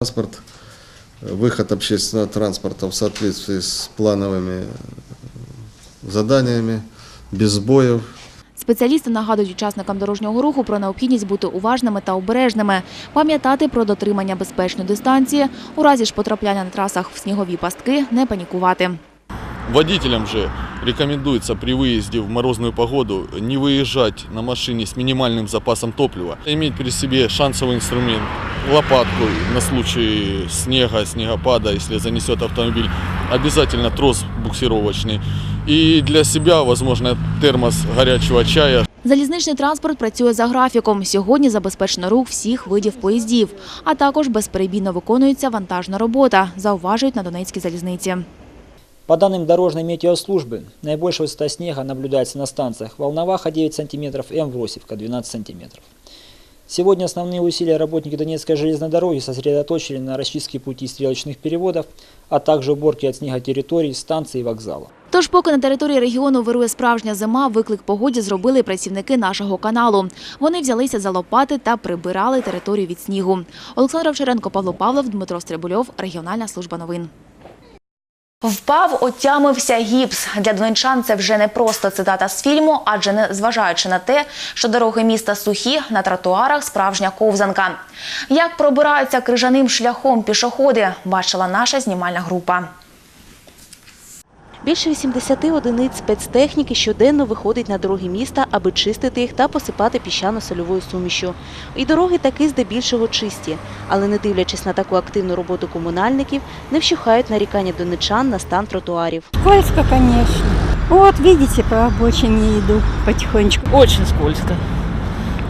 Транспорт, э, выход общественного транспорта в соответствии с плановыми э, заданиями, без сбоев, Спеціалісти нагадують учасникам дорожнього руху про необхідність бути уважними та обережними, пам'ятати про дотримання безпечної дистанції, у разі ж потрапляння на трасах в снігові пастки не панікувати. Водителям же рекомендуется при выезде в морозную погоду не выезжать на машине с минимальным запасом топлива. Иметь при себе шансовый инструмент, лопатку на случай снега, снегопада, если занесет автомобиль. Обязательно трос буксировочный. И для себя, возможно, термос горячего чая, Залізничний транспорт працює за графіком. Сьогодні забезпечено рух всіх видів поїздів, а також безперебійно виконується вантажна робота, зауважують на Донецькій залізниці. По данным дорожной метеослужбы, наибольшая высота снега наблюдается на станциях Волноваха 9 см и Амвросевка 12 см. Сегодня основные усилия работники Донецкой железной дороги сосредоточили на расчистке пути стрелочных переводов, а также уборке от снега территорий, станций и вокзалов. Тож, поки на території регіону вирує справжня зима, виклик погоді зробили працівники нашого каналу. Вони взялися за лопати та прибирали територію від снігу. Олександр Овчаренко, Павло Павлов, Дмитро Стрибульов, Регіональна служба новин. Впав, отямився гіпс. Для донечан це вже не просто цитата з фільму, адже не зважаючи на те, що дороги міста сухі, на тротуарах справжня ковзанка. Як пробираються крижаним шляхом пішоходи, бачила наша знімальна група. Більше 80 одиниць спецтехніки щоденно виходить на дороги міста, аби чистити їх та посипати піщано-сольовою сумішю. І дороги таки здебільшого чисті, але не дивлячись на таку активну роботу комунальників, не вщухають нарікання донечан на стан тротуарів. Скользко, конечно. Вот, видите, по обочине иду потихонечку. Очень скользко.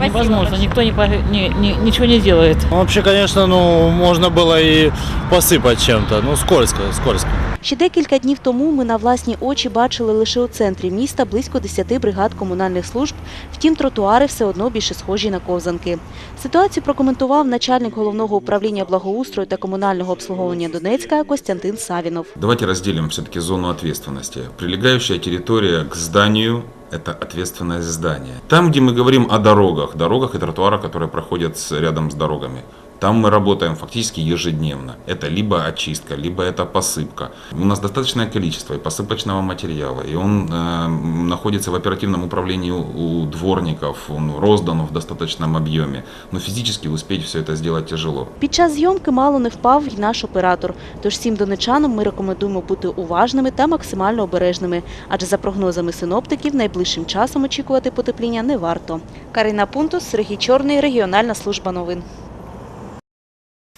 Невозможно, никто не, не- не- ничего не делает. Ну, Вообще, конечно, ну, можно было и посыпать чем-то. Ну, скользко, скользко. Ще декілька днів тому ми на власні очі бачили лише у центрі міста близько 10 бригад комунальних служб, втім тротуари все одно більше схожі на ковзанки. Ситуацію прокоментував начальник головного управління благоустрою та комунального обслуговування Донецька Костянтин Савінов. Давайте разделим все-таки зону ответственности. Прилегающая территория к зданию – это ответственное здание. Там, где мы говорим о дорогах, дорогах и тротуарах, которые проходят с- рядом с дорогами, там мы работаем фактически ежедневно. Это либо очистка, либо это посыпка. У нас достаточное количество и посыпочного материала, и он э, находится в оперативном управлении у у дворников, он роздан в достаточном объеме. Но физически успеть все это сделать тяжело. Під час зйомки мало не впав й наш оператор. Тож всім донечанам ми рекомендуємо бути уважними та максимально обережними, адже за прогнозами синоптиків найближчим часом очікувати потепління не варто. Карина Пунтус, Сергій Чорний, регіональна служба новин.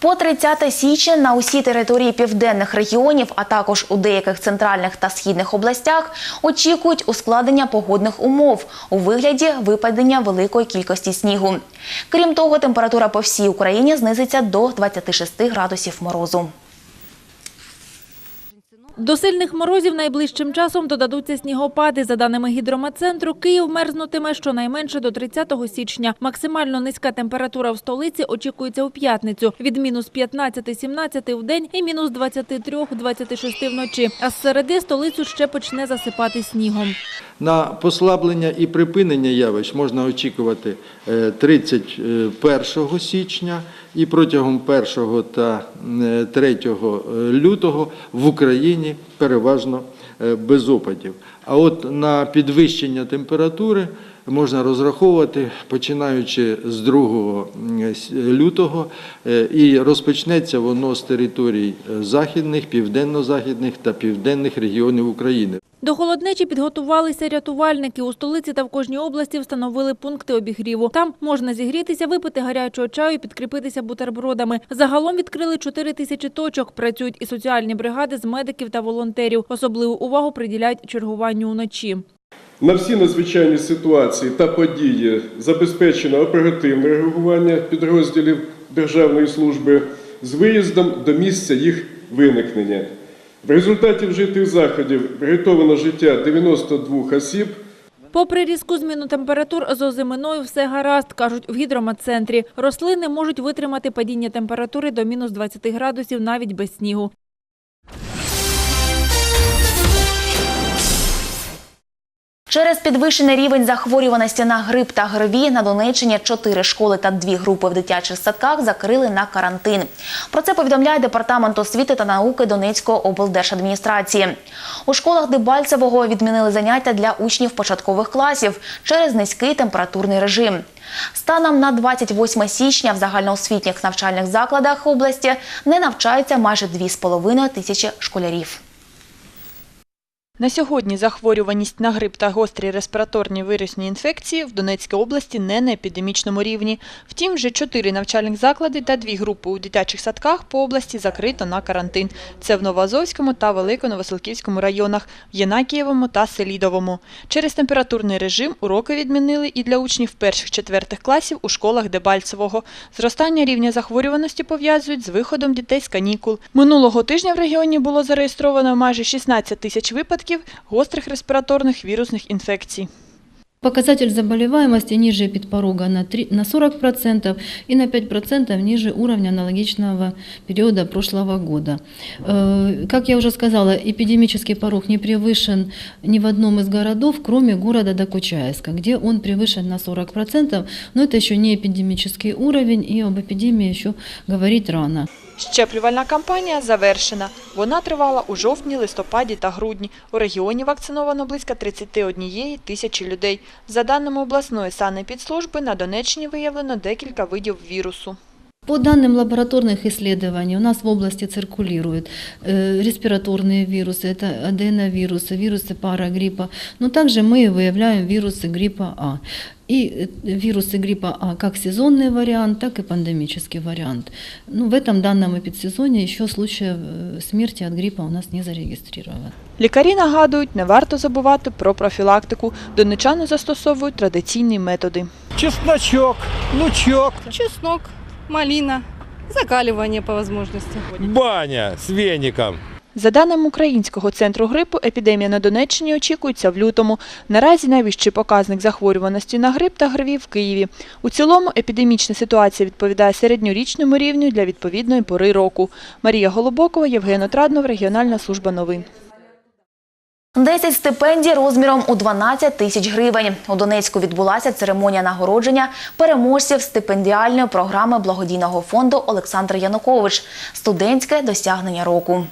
По 30 січня на усій території південних регіонів, а також у деяких центральних та східних областях, очікують ускладнення погодних умов у вигляді випадення великої кількості снігу. Крім того, температура по всій Україні знизиться до 26 градусів морозу. До сильних морозів найближчим часом додадуться снігопади. За даними гідрометцентру, Київ мерзнутиме щонайменше до 30 січня. Максимально низька температура в столиці очікується у п'ятницю від мінус 15-17 в день і мінус 23-26 вночі. А з середи столицю ще почне засипати снігом. На послаблення і припинення явищ можна очікувати е, 31 січня і протягом 1 та е, 3 лютого в Україні переважно е, без опадів. А от на підвищення температури можна розраховувати починаючи з 2 лютого е, і розпочнеться воно з територій е, західних, південно-західних та південних регіонів України. До холоднечі підготувалися рятувальники. У столиці та в кожній області встановили пункти обігріву. Там можна зігрітися, випити гарячого чаю і підкріпитися бутербродами. Загалом відкрили 4 тисячі точок. Працюють і соціальні бригади з медиків та волонтерів. Особливу увагу приділяють чергуванню уночі. На всі надзвичайні ситуації та події забезпечено оперативне реагування підрозділів Державної служби з виїздом до місця їх виникнення. В результаті вжитих заходів врятовано життя 92 осіб, Попри різку зміну температур, з озиминою все гаразд, кажуть в гідрометцентрі. Рослини можуть витримати падіння температури до мінус 20 градусів навіть без снігу. Через підвищений рівень захворюваності на грип та ГРВІ на Донеччині чотири школи та дві групи в дитячих садках закрили на карантин. Про це повідомляє департамент освіти та науки Донецької облдержадміністрації. У школах Дебальцевого відмінили заняття для учнів початкових класів через низький температурний режим. Станом на 28 січня в загальноосвітніх навчальних закладах області не навчаються майже 2,5 тисячі школярів. На сьогодні захворюваність на грип та гострі респіраторні вірусні інфекції в Донецькій області не на епідемічному рівні. Втім, вже чотири навчальних заклади та дві групи у дитячих садках по області закрито на карантин. Це в Новоазовському та Великоновоселківському районах, в Єнакієвому та Селідовому. Через температурний режим уроки відмінили і для учнів перших-четвертих класів у школах Дебальцевого. Зростання рівня захворюваності пов'язують з виходом дітей з канікул. Минулого тижня в регіоні було зареєстровано майже 16 тисяч випадків гострих респіраторних вірусних інфекцій. Показатель заболеваемости ниже подпорога на, 3, на 40% и на 5% ниже уровня аналогичного периода прошлого года. Э, Как я уже сказала, эпидемический порог не превышен ни в одном из городов, кроме города Докучаевска, где он превышен на 40%, но это еще не эпидемический уровень, и об эпидемии еще говорить рано. Щеплювальна кампанія завершена. Вона тривала у жовтні, листопаді та грудні. У регіоні вакциновано близько 31 тисячі людей. За даними обласної санепідслужби, на Донеччині виявлено декілька видів вірусу. По данным лабораторных исследований, у нас в области циркулируют э, респираторные вирусы, это аденовирусы, вирусы парагриппа, но также мы выявляем вирусы гриппа А. И э, вирусы гриппа А как сезонный вариант, так и пандемический вариант. Ну, в этом данном эпидсезоне еще случаев э, смерти от гриппа у нас не зарегистрировано. Лікарі нагадують, не варто забувати про профілактику. Донечани застосовують традиційні методи. Чесночок, лучок, Чеснок, малина, закаливание по возможности. баня с веником. За даними Українського центру грипу, епідемія на Донеччині очікується в лютому. Наразі найвищий показник захворюваності на грип та ГРВІ в Києві. У цілому епідемічна ситуація відповідає середньорічному рівню для відповідної пори року. Марія Голобокова, Євген Отраднов, Регіональна служба новин. 10 стипендій розміром у 12 тисяч гривень. У Донецьку відбулася церемонія нагородження переможців стипендіальної програми благодійного фонду Олександр Янукович Студентське досягнення року.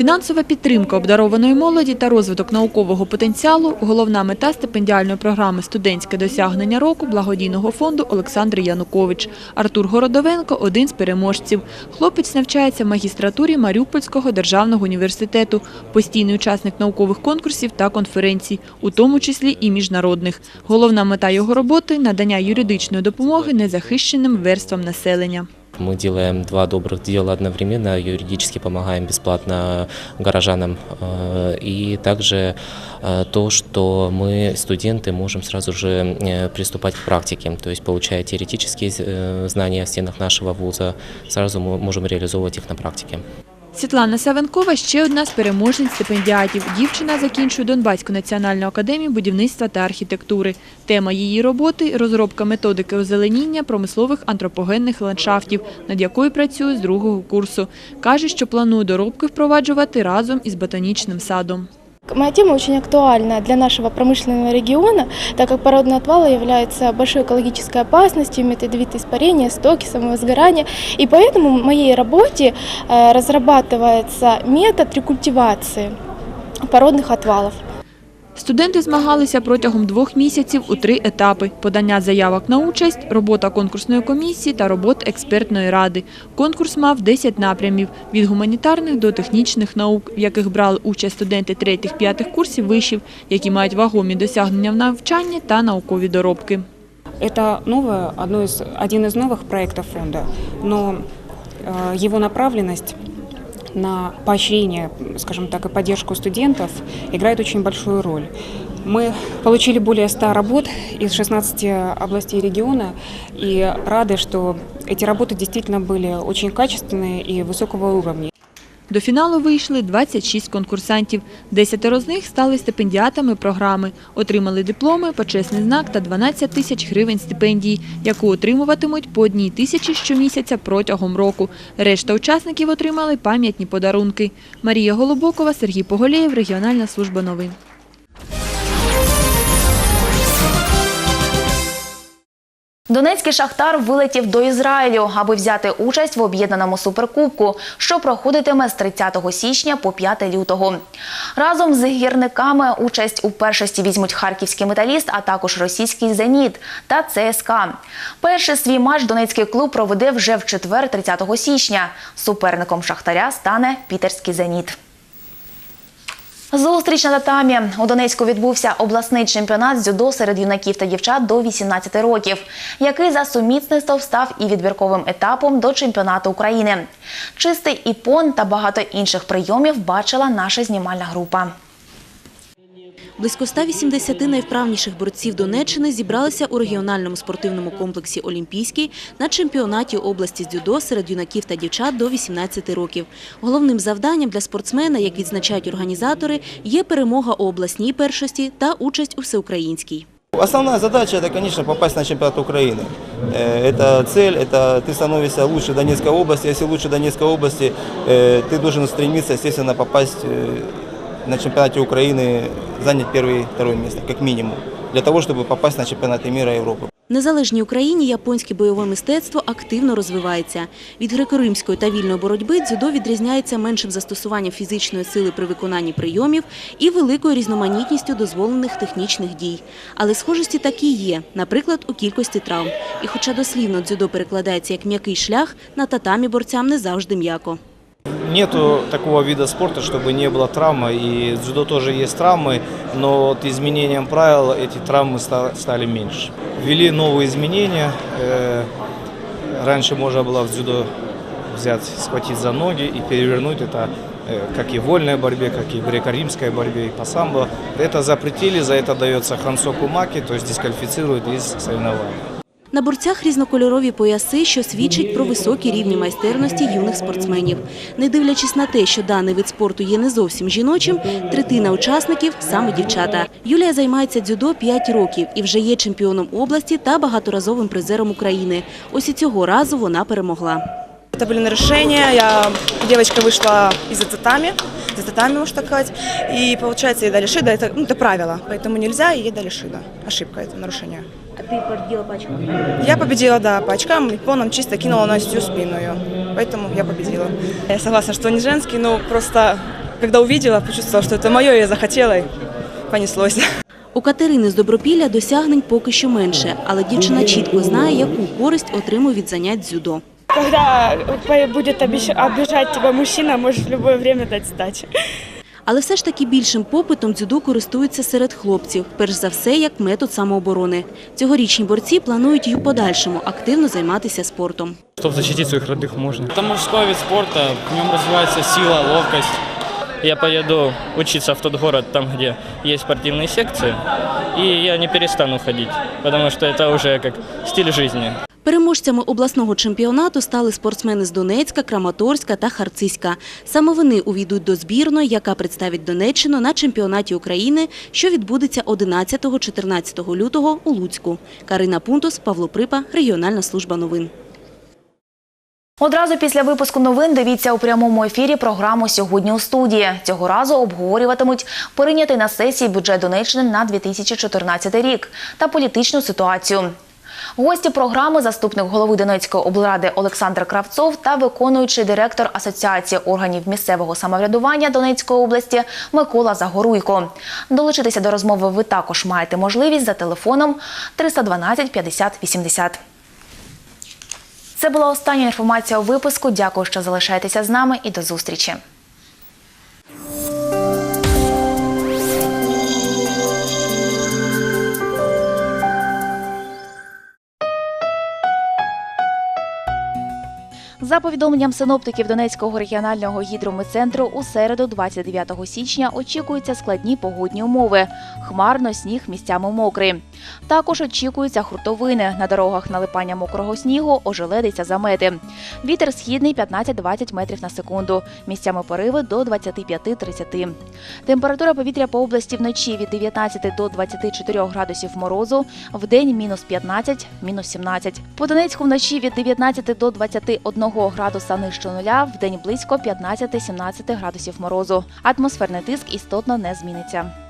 Фінансова підтримка обдарованої молоді та розвиток наукового потенціалу – головна мета стипендіальної програми «Студентське досягнення року» благодійного фонду Олександр Янукович. Артур Городовенко – один з переможців. Хлопець навчається в магістратурі Маріупольського державного університету, постійний учасник наукових конкурсів та конференцій, у тому числі і міжнародних. Головна мета його роботи – надання юридичної допомоги незахищеним верствам населення. Мы делаем два добрых дела одновременно, юридически помогаем бесплатно горожанам. э, И также э, то, что мы, студенты, можем сразу же э, приступать к практике. То есть, получая теоретические э, знания в стенах нашего вуза, сразу мы можем реализовывать их на практике. Світлана Савенкова – ще одна з переможниць стипендіатів. Дівчина закінчує Донбаську національну академію будівництва та архітектури. Тема її роботи – розробка методики озеленіння промислових антропогенних ландшафтів, над якою працює з другого курсу. Каже, що планує доробки впроваджувати разом із ботанічним садом. Моя тема очень актуальна для нашего промышленного региона, так как породные отвалы являются большой экологической опасностью, имеют ядовитые испарения, стоки, самовозгорания. И поэтому в моей работе э, разрабатывается метод рекультивации породных отвалов. Студенти змагалися протягом двох місяців у три етапи – подання заявок на участь, робота конкурсної комісії та робота експертної ради. Конкурс мав 10 напрямів – від гуманітарних до технічних наук, в яких брали участь студенти третіх-п'ятих курсів вишів, які мають вагомі досягнення в навчанні та наукові доробки. Это новое, одно из, один из новых проектов фонда, но э, его направленность на поощрение, скажем так, и поддержку студентов играет очень большую роль. Мы получили более 100 работ из 16 областей региона и рады, что эти работы действительно были очень качественные и высокого уровня. До фіналу вийшли 26 конкурсантів. Десятеро з них стали стипендіатами програми, отримали дипломи, почесний знак та 12 тисяч гривень стипендії, яку отримуватимуть по одній тисячі щомісяця протягом року. Решта учасників отримали пам'ятні подарунки. Марія Голубокова, Сергій Поголєєв, Регіональна служба новин. Донецький шахтар вилетів до Ізраїлю, аби взяти участь в об'єднаному суперкубку, що проходитиме з 30 січня по 5 лютого. Разом з гірниками участь у першості візьмуть харківський металіст, а також російський зеніт та ЦСКА. Перший свій матч донецький клуб проведе вже в четвер, 30 січня. Суперником шахтаря стане пітерський зеніт. Зустріч на татамі. У Донецьку відбувся обласний чемпіонат з дзюдо серед юнаків та дівчат до 18 років, який за сумісництвом став і відбірковим етапом до чемпіонату України. Чистий іпон та багато інших прийомів бачила наша знімальна група. Близько 180 найвправніших борців Донеччини зібралися у регіональному спортивному комплексі «Олімпійський» на чемпіонаті області з дзюдо серед юнаків та дівчат до 18 років. Головним завданням для спортсмена, як відзначають організатори, є перемога у обласній першості та участь у всеукраїнській. Основная задача это, конечно, попасть на чемпионат Украины. Э, Это цель, это ты становишься лучше Донецкой области. Если лучше Донецкой области, э, ты должен стремиться, естественно, попасть э, на чемпионате Украины, занять первое и второе место, как минимум, для того, чтобы попасть на чемпионаты мира и Европы. В незалежній Україні японське бойове мистецтво активно розвивається. Від греко-римської та вільної боротьби дзюдо відрізняється меншим застосуванням фізичної сили при виконанні прийомів і великою різноманітністю дозволених технічних дій. Але схожості такі є, наприклад, у кількості травм. І хоча дослівно дзюдо перекладається як м'який шлях, на татамі борцям не завжди м'яко. Нету такого вида спорта, чтобы не было травмы. И дзюдо тоже есть травмы, но вот изменением правил эти травмы ста- стали меньше. Ввели новые изменения. Э, Раньше можно было в дзюдо взять, схватить за ноги и перевернуть это э, как и в вольной борьбе, как и в греко-римской борьбе, и по самбо. Это запретили, за это дается хансоку маки, то есть дисквалифицируют из соревнований. На борцях різнокольорові пояси, що свідчать про високі рівні майстерності юних спортсменів. Не дивлячись на те, що даний вид спорту є не зовсім жіночим, третина учасників – саме дівчата. Юлія займається дзюдо 5 років і вже є чемпіоном області та багаторазовим призером України. Ось і цього разу вона перемогла. Это были нарушения. Я, девочка вышла из-за татами, за татами, можно так сказать. И получается, ей дали шида. Это, ну, это правило, поэтому нельзя, и ей дали шида. Ошибка это нарушение. А ти победила по очкам? Я победила, да, по очкам, японом чисто кинула на всю спину ее. Поэтому я победила. Я согласна, что не женский, но просто, когда увидела, почувствовала, что это мое, я захотела, и понеслось. У Катерини з Добропілля досягнень поки що менше, але дівчина чітко знає, яку користь отримує від занять дзюдо. Когда будет обижать тебя мужчина, можешь в любое время дать сдачи. Але все ж таки більшим попитом дзюдо користується серед хлопців, перш за все як метод самооборони. Цьогорічні борці планують і у подальшому активно займатися спортом. Чтобы защитить своих родных можно. Это мужской вид спорта, в нем развивается сила, ловкость. Я поеду учиться в тот город, там, где есть спортивные секции, и я не перестану ходить, потому что это уже как стиль жизни. Переможцями обласного чемпіонату стали спортсмени з Донецька, Краматорська та Харциська. Саме вони увійдуть до збірної, яка представить Донеччину на чемпіонаті України, що відбудеться 11-14 лютого у Луцьку. Карина Пунтус, Павло Припа, Регіональна служба новин. Одразу після випуску новин дивіться у прямому ефірі програму «Сьогодні у студії». Цього разу обговорюватимуть прийнятий на сесії бюджет Донеччини на 2014 рік та політичну ситуацію. Гості програми – заступник голови Донецької облради Олександр Кравцов та виконуючий директор Асоціації органів місцевого самоврядування Донецької області Микола Загоруйко. Долучитися до розмови ви також маєте можливість за телефоном 312 50 80. Це була остання інформація у випуску. Дякую, що залишаєтеся з нами і до зустрічі. За повідомленням синоптиків Донецького регіонального гідрометцентру, у середу, 29 січня, очікуються складні погодні умови. Хмарно, сніг місцями мокрий. Також очікуються хуртовини. На дорогах налипання мокрого снігу, ожеледиться замети. Вітер східний 15-20 метрів на секунду. Місцями пориви до 25-30. Температура повітря по області вночі від 19 до 24 градусів морозу, в день мінус 15, мінус 17. По Донецьку вночі від 19 до 21 градуса нижче нуля, в день близько 15-17 градусів морозу. Атмосферний тиск істотно не зміниться.